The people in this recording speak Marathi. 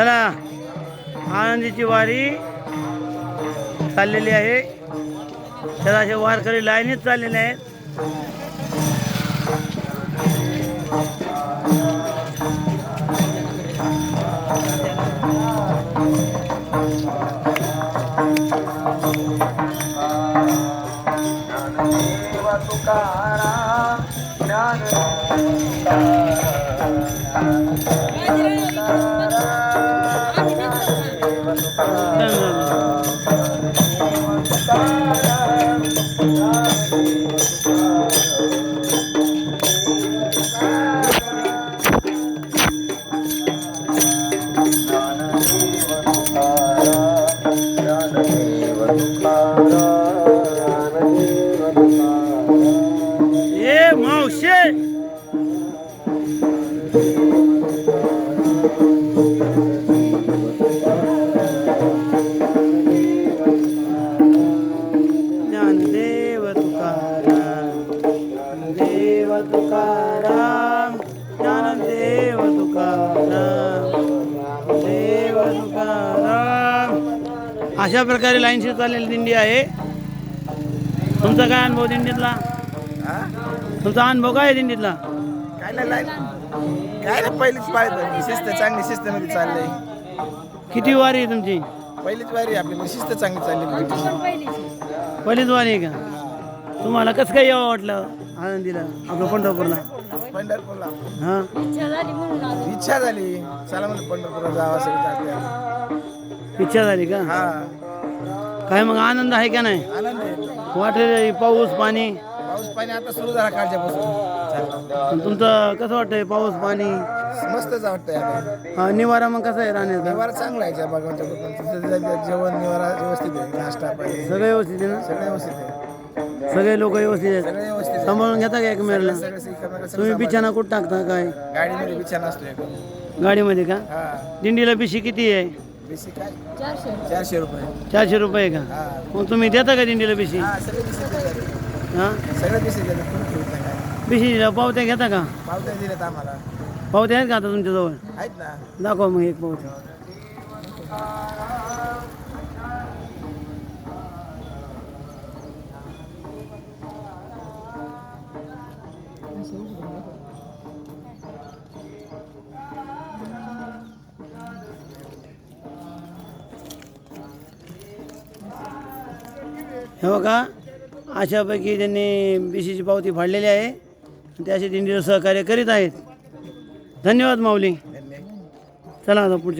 चला. आनंदीची वारी चाललेली आहे. त्याला असे वारकरी लाईनीत चाललेले आहेत. ये अशा प्रकारे लाईनशी चाललेली दिंडी आहे. तुमचा काय अनुभव दिंडीतला? तुमचा अनुभव काय आहे दिंडीतला? काय नाही काय नाही पहिलीच पाहिजे शिस्त चांगली शिस्तमध्ये चाललंय. किती वारी आहे तुमची? पहिलीच वारी आपली शिस्त चांगली चालली पहिलीच वारी आहे का? तुम्हाला कसं काय यावं वाटलं? आनंदीला आपलं पंढरपूरला. पंढरपूरला? हां. इच्छा झाली. चला म्हणलं पंढरपूरला जावं सगळं जाते इच्छा झाली का? हा. काय मग आनंद आहे का नाही? आनंद आहे. वाटलेलं पाऊस पाणी? पाऊस पाणी आता सुरू झाला कालच्यापासून. तुमचं कसं वाटतंय पाऊस पाणी? मस्तच वाटतंय आता. हा, निवारा मग कसं आहे राहण्याचा निवारा चांगला आहे भगवानच्या कृपेने. जेवण निवारा व्यवस्थित आहे. नाश्ता पाणी. सगळं व्यवस्थित आहे ना? सगळं व्यवस्थित आहे. सगळे लोक व्यवस्थित आहेत. सगळं व्यवस्थित आहे. सांभाळून घेता का एकमेकाला सगळं एकमेकाला सगळं तुम्ही बिछाना कुठं टाकता काय? सांभाळ- गाडीमध्ये बिछाना असतो एक. गाडीमध्ये का? हा. दिंडीला पिशी किती आहे? बेसिक काय? चारशे. रुपये. चारशे रुपये का? हा. मग तुम्ही देता का दिंडीला पिशी हा सगळे बिसिक देतात. हां? सगळे बिसिक देतात. कोणी ठेवत नाही. पिशीला पावत्या घेता का? पावत्या दिल्यात आम्हाला. पावत्या आहेत का आता तुमच्याजवळ? आहेत ना. दाखवा मग एक पावती हे बघा अशापैकी त्यांनी बीसीची पावती फाडलेली आहे. आणि ते असे दिंडीला सहकार्य करीत आहेत. धन्यवाद माऊली. चला आता पुढच्या